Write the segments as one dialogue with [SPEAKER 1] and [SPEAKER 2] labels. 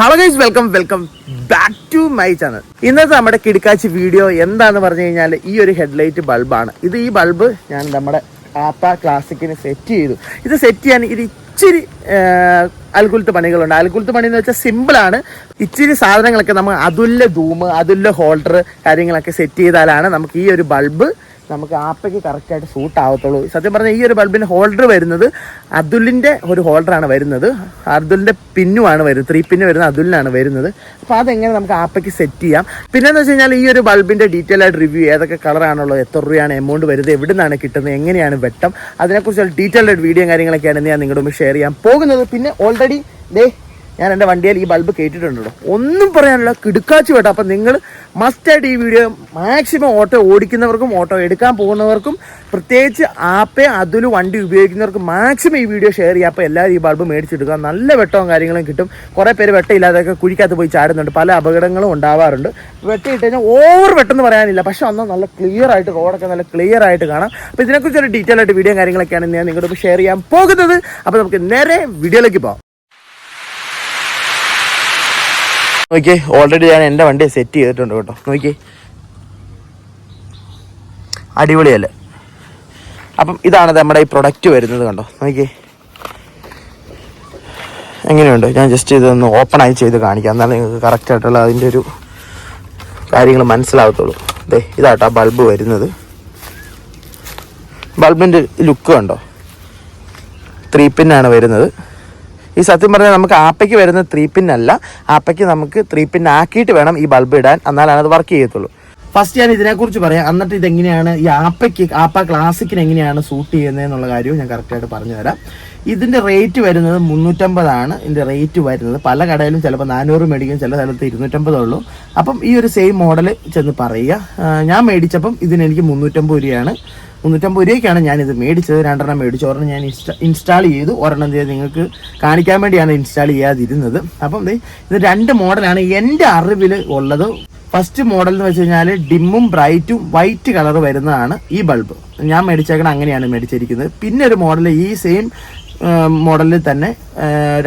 [SPEAKER 1] Hello guys welcome welcome back to my channel ഇന്നത്തെ നമ്മുടെ കിടക്കാച്ചി video എന്താന്ന് പറഞ്ഞു കഴിഞ്ഞാൽ ഈ ഒരു ഹെഡ്ലൈറ്റ് ബൾബാണ് ഇത് ഈ ബൾബ് ഞാൻ നമ്മുടെ ആപ്പ ക്ലാസിക്കിന് സെറ്റ് ചെയ്തു. ഇത് സെറ്റ് ചെയ്യാൻ ഇത് ഇച്ചിരി അൽകുലത്ത് പണികളുണ്ട്. അൽകുലത്ത് പണി എന്ന് വെച്ചാൽ സിമ്പിളാണ് ഇച്ചിരി സാധനങ്ങളൊക്കെ നമ്മൾ അതുല്യ ധൂമ് അതുല്യ ഹോൾഡർ കാര്യങ്ങളൊക്കെ സെറ്റ് ചെയ്താലാണ് നമുക്ക് ഈ ഒരു ബൾബ് നമുക്ക് ആപ്പയ്ക്ക് കറക്റ്റായിട്ട് സൂട്ട് ആവത്തുള്ളൂ. സത്യം പറഞ്ഞാൽ ഈ ഒരു ബൾബിന് ഹോൾഡർ വരുന്നത് അതുലിന്റെ ഒരു ഹോൾഡറാണ് വരുന്നത്. അതുലിന്റെ പിന്നുമാണ് വരുന്നത്. ത്രീ പിന്ന് വരുന്നത് അതുലിനാണ് വരുന്നത്. അപ്പോൾ അതെങ്ങനെ നമുക്ക് ആപ്പയ്ക്ക് സെറ്റ് ചെയ്യാം? പിന്നെയെന്ന് വെച്ച് കഴിഞ്ഞാൽ ഈ ഒരു ബൾബിന്റെ ഡീറ്റെയിൽ ആയിട്ട് റിവ്യൂ ഏതൊക്കെ കളറാണുള്ളത് എത്ര രൂപയാണ് എമൗണ്ട് വരുന്നത് എവിടെ നിന്നാണ് കിട്ടുന്നത് എങ്ങനെയാണ് വെട്ടം അതിനെക്കുറിച്ചുള്ള ഡീറ്റെയിൽഡ് വീഡിയോ കാര്യങ്ങളൊക്കെയാണ് ഞാൻ നിങ്ങളുടെ മുമ്പ് ഷെയർ ചെയ്യാൻ പോകുന്നത്. പിന്നെ ഓൾറെഡി ദേ ഞാൻ എന്റെ വണ്ടിയിൽ ഈ ബൾബ് കേട്ടിട്ടുണ്ടല്ലോ ഒന്നും പറയാനില്ല കിടുക്കാച്ചു കേട്ടോ. അപ്പം നിങ്ങൾ മസ്റ്റായിട്ട് ഈ വീഡിയോ മാക്സിമം ഓട്ടോ ഓടിക്കുന്നവർക്കും ഓട്ടോ എടുക്കാൻ പോകുന്നവർക്കും പ്രത്യേകിച്ച് ആപ്പേ അതിൽ വണ്ടി ഉപയോഗിക്കുന്നവർക്കും മാക്സിമം ഈ വീഡിയോ ഷെയർ ചെയ്യുക. അപ്പോൾ എല്ലാവരും ഈ ബൾബ് മേടിച്ചെടുക്കുക നല്ല വെട്ടവും കാര്യങ്ങളും കിട്ടും. കുറേ പേര് വെട്ടമില്ലാതെയൊക്കെ കുഴിക്കകത്ത് പോയി ചാടുന്നുണ്ട്. പല അപകടങ്ങളും ഉണ്ടാവാറുണ്ട്. വെട്ടിയിട്ട് കഴിഞ്ഞാൽ ഓവർ വെട്ടെന്ന് പറയാനില്ല. പക്ഷെ അന്ന് നല്ല ക്ലിയർ ആയിട്ട് റോഡൊക്കെ നല്ല ക്ലിയർ ആയിട്ട് കാണാം. അപ്പോൾ ഇതിനെക്കുറിച്ച് ഒരു ഡീറ്റെയിൽ ആയിട്ട് വീഡിയോ കാര്യങ്ങളൊക്കെയാണ് ഞാൻ നിങ്ങളുടെ ഷെയർ ചെയ്യാൻ പോകുന്നത്. അപ്പോൾ നമുക്ക് നേരെ വീഡിയോയിലേക്ക് പോകാം നോക്കിയേ ഓൾറെഡി ഞാൻ എന്റെ വണ്ടി സെറ്റ് ചെയ്തിട്ടുണ്ട് കേട്ടോ. നോക്കിയേ. അടിപൊളിയല്ല? അപ്പം ഇതാണ് നമ്മുടെ ഈ പ്രൊഡക്റ്റ് വരുന്നത് കണ്ടോ? നോക്കിയേ. എങ്ങനെയുണ്ട്? ഞാൻ ജസ്റ്റ് ഇതൊന്ന് ഓപ്പൺ ആയി ചെയ്ത് കാണിക്കാം. എന്നാലും നിങ്ങൾക്ക് കറക്റ്റായിട്ടുള്ള അതിന്റെ ഒരു കാര്യങ്ങൾ മനസ്സിലാകത്തുള്ളൂ അതെ ഇതാട്ടോ ആ ബൾബ് വരുന്നത്. ബൾബിന്റെ ലുക്ക് കണ്ടോ? ത്രീ പിന്നാണ് വരുന്നത്. ഈ സത്യം പറഞ്ഞാൽ നമുക്ക് ആപ്പയ്ക്ക് വരുന്ന ത്രീ പിൻ അല്ല. ആപ്പയ്ക്ക് നമുക്ക് ത്രീ പിൻ ആക്കിയിട്ട് വേണം ഈ ബൾബ് ഇടാൻ. എന്നാലാണ് അത് വർക്ക് ചെയ്യത്തുള്ളൂ. ഫസ്റ്റ് ഞാൻ ഇതിനെക്കുറിച്ച് പറയാം. എന്നിട്ട് ഇതെങ്ങനെയാണ് ഈ ആപ്പയ്ക്ക് ആപ്പ ക്ലാസിക്കിന് എങ്ങനെയാണ് സൂട്ട് ചെയ്യുന്നത് എന്നുള്ള കാര്യവും ഞാൻ കറക്റ്റായിട്ട് പറഞ്ഞു തരാം. ഇതിന്റെ റേറ്റ് വരുന്നത് മുന്നൂറ്റമ്പതാണ് ഇതിന്റെ റേറ്റ് വരുന്നത് പല കടയിലും ചിലപ്പോൾ നാനൂറ് മേടിക്കും ചില സ്ഥലത്ത് ഇരുന്നൂറ്റമ്പതേ ഉള്ളൂ. അപ്പം ഈ ഒരു സെയിം മോഡൽ ചെന്ന് പറയുക. ഞാൻ മേടിച്ചപ്പം ഇതിനെനിക്ക് മുന്നൂറ്റമ്പത് രൂപയാണ്. മുന്നൂറ്റമ്പത് രൂപയ്ക്കാണ് ഞാനിത് മേടിച്ചത്. രണ്ടെണ്ണം മേടിച്ചു. ഒരെണ്ണം ഞാൻ ഇൻസ്റ്റാ ഇൻസ്റ്റാൾ ചെയ്തു. ഒരെണ്ണം ചെയ്ത് നിങ്ങൾക്ക് കാണിക്കാൻ വേണ്ടിയാണ് ഇൻസ്റ്റാൾ ചെയ്യാതിരുന്നത്. അപ്പം ഇത് രണ്ട് മോഡലാണ് എന്റെ അറിവിൽ ഉള്ളത്. ഫസ്റ്റ് മോഡൽ എന്ന് വെച്ച് കഴിഞ്ഞാൽ ഡിമ്മും ബ്രൈറ്റും വൈറ്റ് കളർ വരുന്നതാണ് ഈ ബൾബ്. ഞാൻ മേടിച്ചേക്കണം അങ്ങനെയാണ് മേടിച്ചിരിക്കുന്നത്. പിന്നെ ഒരു മോഡൽ ഈ സെയിം മോഡലിൽ തന്നെ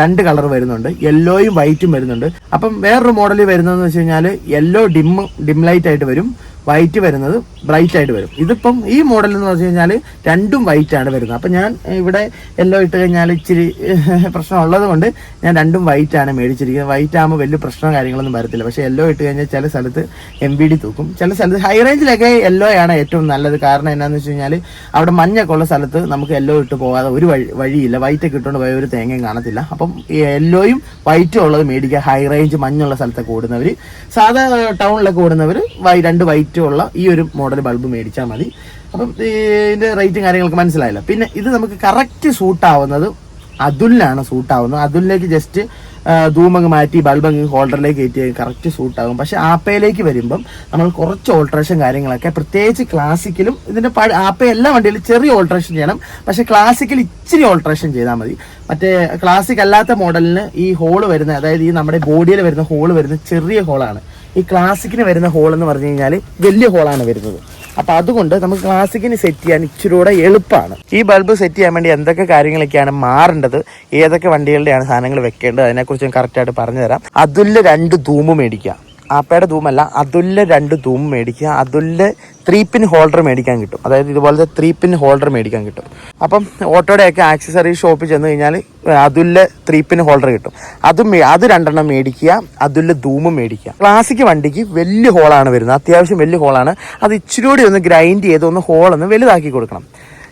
[SPEAKER 1] രണ്ട് കളർ വരുന്നുണ്ട്. യെല്ലോയും വൈറ്റും വരുന്നുണ്ട്. അപ്പം വേറൊരു മോഡൽ വരുന്നതെന്ന് വെച്ച് കഴിഞ്ഞാൽ യെല്ലോ ഡിം ഡിം ലൈറ്റ് ആയിട്ട് വരും. വൈറ്റ് വരുന്നത് ബ്രൈറ്റ് ആയിട്ട് വരും. ഇതിപ്പം ഈ മോഡൽ എന്ന് പറഞ്ഞു കഴിഞ്ഞാൽ രണ്ടും വൈറ്റ് ആണ് വരുന്നത്. അപ്പം ഞാൻ ഇവിടെ യെല്ലോ ഇട്ട് കഴിഞ്ഞാൽ ഇച്ചിരി പ്രശ്നം ഉള്ളത് കൊണ്ട് ഞാൻ രണ്ടും വൈറ്റ് ആണ് മേടിച്ചിരിക്കുന്നത്. വൈറ്റ് ആകുമ്പോൾ വലിയ പ്രശ്നം കാര്യങ്ങളൊന്നും വരത്തില്ല. പക്ഷേ യെല്ലോ ഇട്ട് കഴിഞ്ഞാൽ ചില സ്ഥലത്ത് എം ബി ഡി തൂക്കും. ചില സ്ഥലത്ത് ഹൈ റേഞ്ചിലൊക്കെ യെല്ലോ ആണ് ഏറ്റവും നല്ലത്. കാരണം എന്നാന്ന് വെച്ച് കഴിഞ്ഞാൽ അവിടെ മഞ്ഞൊക്കെ ഉള്ള സ്ഥലത്ത് നമുക്ക് യെല്ലോ ഇട്ട് പോകാതെ ഒരു വഴി വഴിയില്ല. വൈറ്റ് ഒക്കെ ഇട്ടുകൊണ്ട് പോയ ഒരു തേങ്ങയും കാണത്തില്ല. അപ്പം യെല്ലോയും വൈറ്റും ഉള്ളത് മേടിക്കുക ഹൈ റേഞ്ച് മഞ്ഞുള്ള സ്ഥലത്തൊക്കെ ഓടുന്നവർ സാധാ ടൗണിലൊക്കെ ഓടുന്നവർ വൈ രണ്ട് വൈറ്റും ഉള്ള ഈ ഒരു മോഡൽ ബൾബ് മേടിച്ചാൽ മതി. അപ്പം ഇതിന്റെ റേറ്റും കാര്യങ്ങളൊക്കെ മനസ്സിലായില്ല. പിന്നെ ഇത് നമുക്ക് കറക്റ്റ് സൂട്ടാവുന്നത് അതുലിനാണ് സൂട്ട് ആവുന്നത്. അതുലിലേക്ക് ജസ്റ്റ് ധൂമങ്ങ് മാറ്റി ബൾബ് അങ്ങ് ഹോൾഡറിലേക്ക് കയറ്റി കറക്റ്റ് സൂട്ട് ആകും പക്ഷെ ആപ്പയിലേക്ക് വരുമ്പം നമ്മൾ കുറച്ച് ഓൾട്രേഷൻ കാര്യങ്ങളൊക്കെ പ്രത്യേകിച്ച് ക്ലാസിക്കലും ഇതിന്റെ ആപ്പ എല്ലാ വണ്ടിയിലും ചെറിയ ഓൾട്രേഷൻ ചെയ്യണം. പക്ഷെ ക്ലാസിക്കൽ ഇച്ചിരി ഓൾട്രേഷൻ ചെയ്താൽ മതി. മറ്റേ ക്ലാസിക് അല്ലാത്ത മോഡലിന് ഈ ഹോൾ വരുന്ന അതായത് ഈ നമ്മുടെ ബോഡിയിൽ വരുന്ന ഹോൾ വരുന്ന ചെറിയ ഹോളാണ് ഈ ക്ലാസിക്കിന് വരുന്ന ഹോൾ എന്ന് പറഞ്ഞു കഴിഞ്ഞാൽ വലിയ ഹോളാണ് വരുന്നത്. അപ്പൊ അതുകൊണ്ട് നമുക്ക് ക്ലാസിക്കിന് സെറ്റ് ചെയ്യാൻ ഇച്ചിരി കൂടെ എളുപ്പമാണ് ഈ ബൾബ് സെറ്റ് ചെയ്യാൻ വേണ്ടി എന്തൊക്കെ കാര്യങ്ങളൊക്കെയാണ് മാറേണ്ടത്? ഏതൊക്കെ വണ്ടികളുടെയാണ് സാധനങ്ങൾ വെക്കേണ്ടത്? അതിനെക്കുറിച്ച് ഞാൻ കറക്റ്റായിട്ട് പറഞ്ഞുതരാം. അതിൽ രണ്ട് ധൂമ് മേടിക്കുക ആപ്പയുടെ ധൂമല്ല അതുല്യ രണ്ട് ധൂം മേടിക്കുക അതുല്യ ത്രീ പിൻ ഹോൾഡർ മേടിക്കാൻ കിട്ടും. അതായത് ഇതുപോലത്തെ ത്രീ പിൻ ഹോൾഡർ മേടിക്കാൻ കിട്ടും. അപ്പം ഓട്ടോയുടെയൊക്കെ ആക്സസറി ഷോപ്പിൽ ചെന്ന് കഴിഞ്ഞാൽ അതുല്യ ത്രീ പിൻ ഹോൾഡർ കിട്ടും. അതും അത് രണ്ടെണ്ണം മേടിക്കുക അതുല്യ ധൂമും മേടിക്കുക. ക്ലാസിക് വണ്ടിക്ക് വലിയ ഹോളാണ് വരുന്നത്. അത്യാവശ്യം വലിയ ഹോളാണ് അത് ഇച്ചിരി കൂടി ഒന്ന് ഗ്രൈൻഡ് ചെയ്ത് ഒന്ന് ഹോളൊന്ന് വലുതാക്കി കൊടുക്കണം.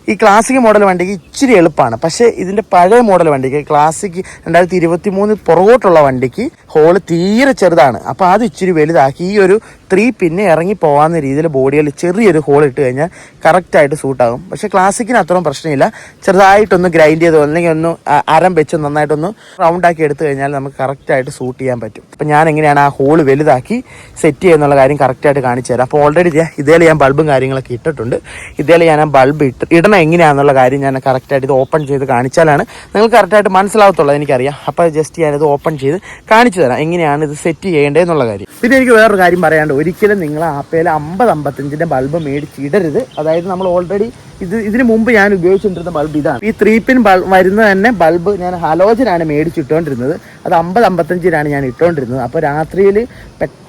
[SPEAKER 1] ഈ ക്ലാസിക് മോഡൽ വണ്ടിക്ക് ഇച്ചിരി എളുപ്പമാണ് പക്ഷേ ഇതിന്റെ പഴയ മോഡൽ വണ്ടിക്ക് ക്ലാസിക് രണ്ടായിരത്തി ഇരുപത്തി മൂന്നിൽ പുറകോട്ടുള്ള വണ്ടിക്ക് ഹോൾ തീരെ ചെറുതാണ്. അപ്പോൾ അത് ഇച്ചിരി വലുതാക്കി ഈ ഒരു ത്രീ പിന്നെ ഇറങ്ങി പോകാവുന്ന രീതിയിൽ ബോഡിയിൽ ചെറിയൊരു ഹോൾ ഇട്ട് കഴിഞ്ഞാൽ കറക്റ്റായിട്ട് സൂട്ടാകും പക്ഷേ ക്ലാസിക്കിന് അത്രയും പ്രശ്നമില്ല. ചെറുതായിട്ടൊന്ന് ഗ്രൈൻഡ് ചെയ്തോ അല്ലെങ്കിൽ ഒന്ന് അരം വെച്ച് നന്നായിട്ടൊന്ന് റൗണ്ട് ആക്കി എടുത്തു കഴിഞ്ഞാൽ നമുക്ക് കറക്റ്റായിട്ട് സൂട്ട് ചെയ്യാൻ പറ്റും. അപ്പം ഞാൻ എങ്ങനെയാണ് ആ ഹോൾ വലുതാക്കി സെറ്റ് ചെയ്യുന്നുള്ള കാര്യം കറക്റ്റായിട്ട് കാണിച്ചു തരാം. അപ്പോൾ ഓൾറെഡി ഇതേ ഞാൻ ബൾബും കാര്യങ്ങളൊക്കെ ഇട്ടിട്ടുണ്ട്. ഇതേ ഞാൻ ആ ബൾബ് ഇട്ട് ഇടണം എങ്ങനെയാണെന്നുള്ള കാര്യം ഞാൻ കറക്റ്റായിട്ട് ഇത് ഓപ്പൺ ചെയ്ത് കാണിച്ചാലാണ് നിങ്ങൾക്ക് കറക്റ്റായിട്ട് മനസ്സിലാവത്തുള്ളത് എനിക്കറിയാം. അപ്പോൾ ജസ്റ്റ് ഞാനിത് ഓപ്പൺ ചെയ്ത് കാണിച്ചു തരാം. എങ്ങനെയാണ് ഇത് സെറ്റ് ചെയ്യേണ്ടതെന്നുള്ള കാര്യം. പിന്നെ എനിക്ക് വേറൊരു കാര്യം പറയാണ്ട് ഒരിക്കലും നിങ്ങൾ ആപ്പയിൽ അമ്പത് അമ്പത്തഞ്ചിന്റെ ബൾബ് മേടിച്ചിടരുത്. അതായത് നമ്മൾ ഓൾറെഡി ഇത് ഇതിന് മുമ്പ് ഞാൻ ഉപയോഗിച്ചുകൊണ്ടിരുന്ന ബൾബ് ഇതാണ്. ഈ ത്രീ പിൻ ബൾബ് വരുന്ന തന്നെ ബൾബ് ഞാൻ ഹലോജനാണ് മേടിച്ചിട്ടുകൊണ്ടിരുന്നത് അത് അമ്പത് അമ്പത്തഞ്ചിനാണ് ഞാൻ ഇട്ടുകൊണ്ടിരുന്നത് അപ്പോൾ രാത്രിയിൽ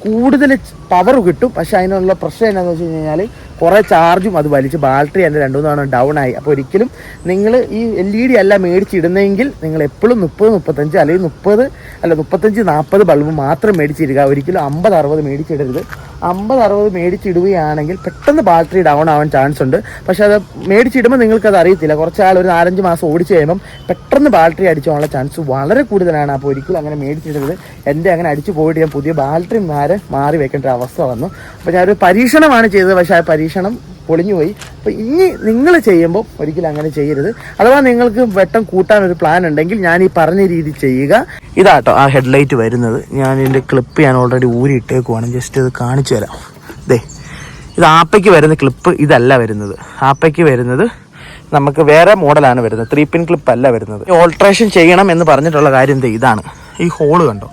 [SPEAKER 1] കൂടുതൽ പവർ കിട്ടും. പക്ഷേ അതിനുള്ള പ്രശ്നം എന്താണെന്ന് വെച്ച് കഴിഞ്ഞാൽ കുറേ ചാർജും അത് വലിച്ച് ബാറ്ററി എന്റെ രണ്ടു മൂന്ന് തവണ ഡൗൺ ആയി അപ്പോൾ ഒരിക്കലും നിങ്ങൾ ഈ എൽ ഇ ഡി അല്ല മേടിച്ചിടുന്നെങ്കിൽ നിങ്ങൾ എപ്പോഴും മുപ്പത് മുപ്പത്തഞ്ച് അല്ലെങ്കിൽ മുപ്പത് അല്ല മുപ്പത്തഞ്ച് നാൽപ്പത് ബൾബ് മാത്രം മേടിച്ചിരിക്കുക ഒരിക്കലും അമ്പത് അറുപത് മേടിച്ചിടരുത്. അമ്പത് അറുപത് മേടിച്ചിടുകയാണെങ്കിൽ പെട്ടെന്ന് ബാറ്ററി ഡൗൺ ആവാൻ ചാൻസ് ഉണ്ട്. പക്ഷേ അത് മേടിച്ചിടുമ്പോൾ നിങ്ങൾക്കത് അറിയത്തില്ല. കുറച്ചാൾ ഒരു നാലഞ്ച് മാസം ഓടിച്ച് കഴിയുമ്പം പെട്ടെന്ന് ബാറ്ററി അടിച്ചു പോകാനുള്ള ചാൻസ് വളരെ കൂടുതലാണ്. അപ്പോൾ ഒരിക്കലും അങ്ങനെ മേടിച്ചിടരുത്. എന്റെ അങ്ങനെ അടിച്ചു പോയിട്ട് ഞാൻ പുതിയ ബാറ്ററി മാറി വെക്കേണ്ട ഒരു അവസ്ഥ വന്നു. അപ്പോൾ ഞാനൊരു പരീക്ഷണമാണ് ചെയ്തത്. പക്ഷേ ആ പരീക്ഷണം പൊളിഞ്ഞുപോയി. അപ്പോൾ ഇനി നിങ്ങൾ ചെയ്യുമ്പോൾ ഒരിക്കലും അങ്ങനെ ചെയ്യരുത്. അഥവാ നിങ്ങൾക്ക് വെട്ടം കൂട്ടാൻ ഒരു പ്ലാൻ ഉണ്ടെങ്കിൽ ഞാൻ ഈ പറഞ്ഞ രീതി ചെയ്യുക. ഇതാട്ടോ ആ ഹെഡ്ലൈറ്റ് വരുന്നത്. ഞാൻ ഇതിന്റെ ക്ലിപ്പ് ഞാൻ ഓൾറെഡി ഊരി ഇട്ടേക്കുവാണ്. ജസ്റ്റ് ഇത് കാണിച്ചു തരാം. ദേ ഇത് ആപ്പയ്ക്ക് വരുന്ന ക്ലിപ്പ് ഇതല്ല വരുന്നത്. ആപ്പയ്ക്ക് വരുന്നത് നമുക്ക് വേറെ മോഡലാണ് വരുന്നത്. ത്രീ പിൻ ക്ലിപ്പ് അല്ല വരുന്നത്. ഓൾട്രേഷൻ ചെയ്യണം എന്ന് പറഞ്ഞിട്ടുള്ള കാര്യം ഇതാണ്. ഈ ഹോൾ കണ്ടോ?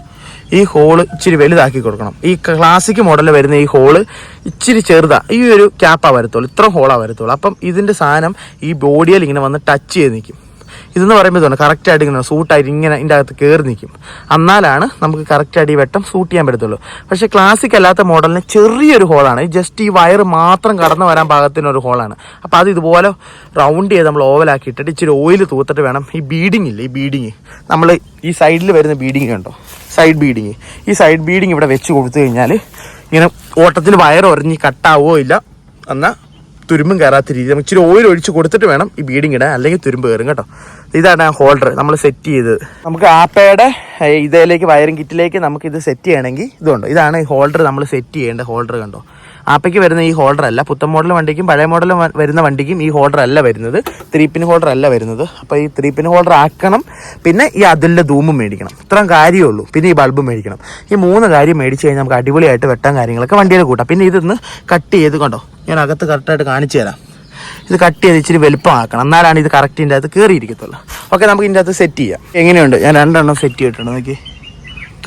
[SPEAKER 1] ഈ ഹോൾ ഇച്ചിരി വലുതാക്കി കൊടുക്കണം. ഈ ക്ലാസിക് മോഡലിൽ വരുന്ന ഈ ഹോൾ ഇച്ചിരി ചെറുതാ. ഈ ഒരു ക്യാപ്പാ വരത്തുള്ളൂ. ഇത്ര ഹോളാ വരത്തുള്ളൂ. അപ്പം ഇതിന്റെ സാധനം ഈ ബോഡിയിൽ ഇങ്ങനെ വന്ന് ടച്ച് ചെയ്ത് നിൽക്കും. ഇതെന്ന് പറയുമ്പോൾ ഇതാണ് കറക്റ്റായിട്ട് ഇങ്ങനെ സൂട്ടായിട്ട് ഇങ്ങനെ ഇതിന്റെ അകത്ത് കയറി നിൽക്കും എന്നാലാണ് നമുക്ക് കറക്റ്റായിട്ട് ഈ വെട്ടം സൂട്ട് ചെയ്യാൻ പറ്റത്തുള്ളൂ. പക്ഷേ ക്ലാസിക് അല്ലാത്ത മോഡലിന് ചെറിയൊരു ഹോളാണ് ജസ്റ്റ് ഈ വയർ മാത്രം കടന്നു വരാൻ പാകത്തിനൊരു ഹോളാണ് അപ്പോൾ അത് ഇതുപോലെ റൗണ്ട് ചെയ്ത് നമ്മൾ ഓവലാക്കി ഇട്ടിട്ട് ഇച്ചിരി ഓയിൽ തൂത്തിട്ട് വേണം. ഈ ബീഡിംഗ് ഇല്ലേ? ഈ ബീഡിങ് നമ്മൾ ഈ സൈഡിൽ വരുന്ന ബീഡിങ് കണ്ടോ? സൈഡ് ബീഡിങ് ഈ സൈഡ് ബീഡിങ് ഇവിടെ വെച്ച് കൊടുത്തു കഴിഞ്ഞാൽ ഇങ്ങനെ ഓട്ടത്തിൽ വയർ ഉറഞ്ഞ് കട്ടാവോ ഇല്ല എന്നാൽ തുരുമ്പും കയറാത്ത രീതി നമുക്ക് ഇച്ചിരി ഓയിൽ ഒഴിച്ച് കൊടുത്തിട്ട് വേണം ഈ ബീഡിങ് ഇടാൻ. അല്ലെങ്കിൽ തുരുമ്പ് കയറും കേട്ടോ. ഇതാണ് ഹോൾഡർ നമ്മൾ സെറ്റ് ചെയ്തത് നമുക്ക് ആപ്പയുടെ ഇതിലേക്ക് വയറിംഗ് കിറ്റിലേക്ക് നമുക്ക് ഇത് സെറ്റ് ചെയ്യണമെങ്കിൽ ഇതുണ്ട്. ഇതാണ് ഹോൾഡർ നമ്മൾ സെറ്റ് ചെയ്യേണ്ട ഹോൾഡർ കണ്ടോ? ആപ്പയ്ക്ക് വരുന്ന ഈ ഹോൾഡർ അല്ല പുത്തൻ മോഡൽ വണ്ടിക്കും പഴയ മോഡൽ വരുന്ന വണ്ടിക്കും ഈ ഹോൾഡർ അല്ല വരുന്നത്. ത്രീ പിൻ ഹോൾഡർ അല്ല വരുന്നത്. അപ്പോൾ ഈ ത്രീ പിൻ ഹോൾഡർ ആക്കണം. പിന്നെ ഈ അതിലെ ധൂമും മേടിക്കണം. ഇത്രയും കാര്യമേ ഉള്ളൂ പിന്നെ ഈ ബൾബ് മേടിക്കണം. ഈ മൂന്ന് കാര്യം മേടിച്ച് കഴിഞ്ഞാൽ നമുക്ക് അടിപൊളിയായിട്ട് വെട്ടാൻ കാര്യങ്ങളൊക്കെ വണ്ടിയിൽ കൂട്ടാം. പിന്നെ ഇതൊന്ന് കട്ട് ചെയ്ത് കണ്ടോ? ഞാൻ അകത്ത് കറക്റ്റായിട്ട് കാണിച്ചു തരാം. ഇത് കട്ട് ചെയ്ത് ഇച്ചിരി വലുപ്പമാക്കണം. എന്നാലാണ് ഇത് കറക്റ്റ് ഇതിന്റെ അകത്ത് കയറിയിരിക്കത്തുള്ളൂ ഓക്കെ നമുക്ക് ഇതിന്റെ അകത്ത് സെറ്റ് ചെയ്യാം. എങ്ങനെയുണ്ട്? ഞാൻ രണ്ടെണ്ണം സെറ്റ് ചെയ്തിട്ടുണ്ട്. നോക്കി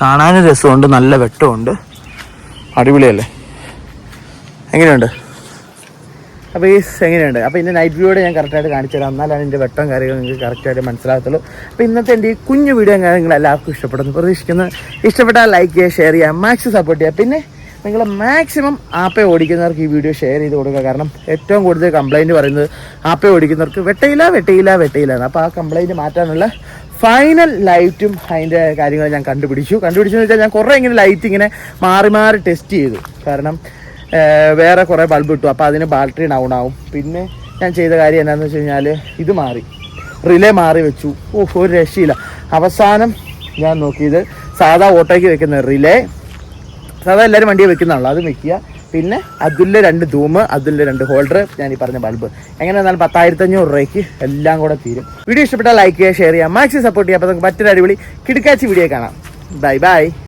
[SPEAKER 1] കാണാനും രസമുണ്ട്. നല്ല വെട്ടമുണ്ട്. അടിപൊളിയല്ലേ? എങ്ങനെയുണ്ട്? അപ്പോൾ ഈ എങ്ങനെയുണ്ട്? അപ്പോൾ ഇന്ന് നൈറ്റ് വ്യൂടെ ഞാൻ കറക്റ്റായിട്ട് കാണിച്ചു തരാം. എന്നാലാണ് എന്റെ വെട്ടം കാര്യങ്ങൾ നിങ്ങൾക്ക് കറക്റ്റായിട്ട് മനസ്സിലാകത്തുള്ളൂ. അപ്പോൾ ഇന്നത്തെ എന്റെ ഈ കുഞ്ഞു വീഡിയോ നിങ്ങൾ എല്ലാവർക്കും ഇഷ്ടപ്പെടുന്നു പ്രതീക്ഷിക്കുന്നു. ഇഷ്ടപ്പെട്ടാൽ ലൈക്ക് ചെയ്യുക ഷെയർ ചെയ്യുക മാക്സിമം സപ്പോർട്ട് ചെയ്യുക. പിന്നെ നിങ്ങൾ മാക്സിമം ആപ്പേ ഓടിക്കുന്നവർക്ക് ഈ വീഡിയോ ഷെയർ ചെയ്ത് കൊടുക്കുക. കാരണം ഏറ്റവും കൂടുതൽ കംപ്ലൈന്റ് പറയുന്നത് ആപ്പേ ഓടിക്കുന്നവർക്ക് വെട്ടയില്ല വെട്ടയില്ല വെട്ടയില്ല അപ്പോൾ ആ കംപ്ലൈന്റ് മാറ്റാനുള്ള ഫൈനൽ ലൈറ്റും അതിന്റെ കാര്യങ്ങൾ ഞാൻ കണ്ടുപിടിച്ചു. കണ്ടുപിടിച്ചെന്ന് വെച്ചാൽ ഞാൻ കുറേ ഇങ്ങനെ ലൈറ്റ് ഇങ്ങനെ മാറി മാറി ടെസ്റ്റ് ചെയ്തു. കാരണം വേറെ കുറേ ബൾബ് ഇട്ടു. അപ്പോൾ അതിന് ബാറ്ററി ഡൗൺ ആവും. പിന്നെ ഞാൻ ചെയ്ത കാര്യം എന്താണെന്ന് വെച്ച് കഴിഞ്ഞാൽ ഇത് മാറി. റിലേ മാറി വെച്ചു. ഓ ഒരു രക്ഷയില്ല. അവസാനം ഞാൻ നോക്കിയത് സാധാ ഓട്ടോയ്ക്ക് വെക്കുന്ന റിലേ സാധാ എല്ലാവരും വണ്ടിയെ വെക്കുന്നതാണല്ലോ അത് വെക്കുക. പിന്നെ അതിലെ രണ്ട് ധൂമ് അതിലെ രണ്ട് ഹോൾഡർ ഞാൻ ഈ പറഞ്ഞ ബൾബ് എങ്ങനെ എന്നാൽ പത്തായിരത്തി അഞ്ഞൂറ് രൂപയ്ക്ക് എല്ലാം കൂടെ തീരും. വീഡിയോ ഇഷ്ടപ്പെട്ടാൽ ലൈക്ക് ചെയ്യുക ഷെയർ ചെയ്യുക മാക്സി സപ്പോർട്ട് ചെയ്യുക. അപ്പോൾ നമുക്ക് മറ്റൊരു അടിപൊളി കിടക്കാച്ചി വീഡിയോ കാണാം. Bye bye